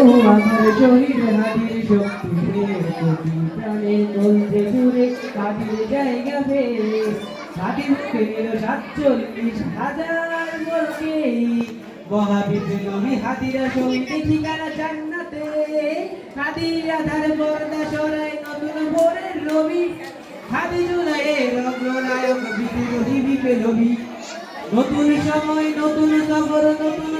আমার শহীদ হাদির শক্তি হাদির পেল সাতচল্লিশ হাজার বলকে আধার পর্দা সরাই নতুন ভোরের রবি নতুন সময়, নতুন সফর নতুন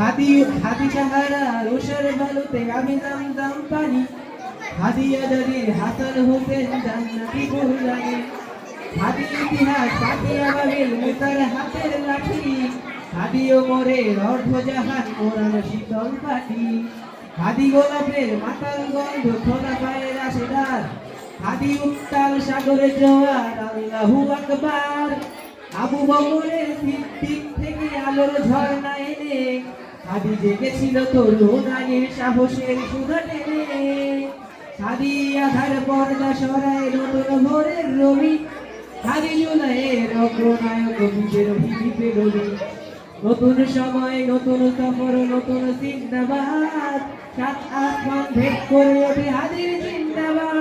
হাদি হাদি সাহারা রোষের বালুতে আমি দাম পানি। হাদি আজাদির হাসান হোসেন জান্নাতি ফুলদানি হাদি ইতিহাস পাঠিয়া বাবিল মুতার হাতের লাঠি। হাদি ওমরের অর্ধজাহান ওরান শীতল পাটি। হাদি গোলাপের মাতাল গন্ধ, খোলা পায়ের আশেদার হাদি উত্তাল সাগরে জোয়ার, আল্লাহু আকবার। আবু বকরের দিক থেকে আলোর ঝর্ণা এনে হাদি জেগেছিল তরুণ সাহসের সুধা টেনে হাদি আধার পর্দা সরায় নতুন ভোরের রবি। হাদি জুলাইয়ের অগ্রনায়ক বিজের ভিপে রবি নতুন সময়, নতুন সফর, নতুন চিন্তাবাদ সাত আসমান ভেদ করে ওঠে হাদির চিন্তাবাদ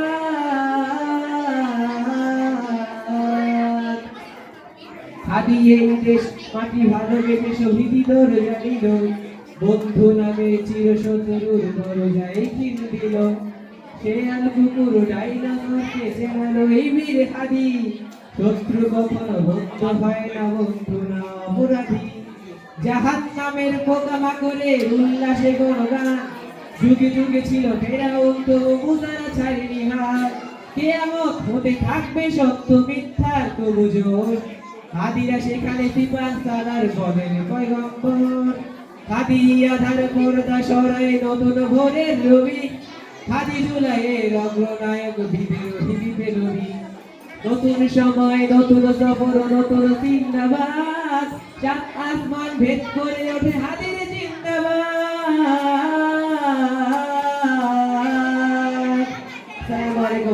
হাদি এই দেশ মাটি ভালোবেসে শহীদি জানিল। বন্ধু নামে চির শত্রুর দরজায় চিন দিল সে আল কুকুর ডাইনাসরকে চেনালো এই বীর হাদি। শত্রু কখনো বন্ধু হয় না বন্ধু না অপরাধী। জাহান নামের পোকামা করে উল্লাসে গণগান। যুগে যুগে ছিল ফেরাউন তো মুসারা ছাড়িনি কেয়ামত হতে থাকবে সত্য মিথ্যার তবু জোর। হাদিরা সেখানে পিপাস তালার বলেন পয়গম্বর। হাদি ধার পর্দা সরাই নতুন ভোরের রবি। হাদি জুলাইয়ের অগ্রনায়ক বিদ্রোহী বিপ্লবী নতুন সময়, নতুন সফর, নতুন জিন্দাবাদ। চাঁদ আসমান ভেদ করে ওঠে হাদির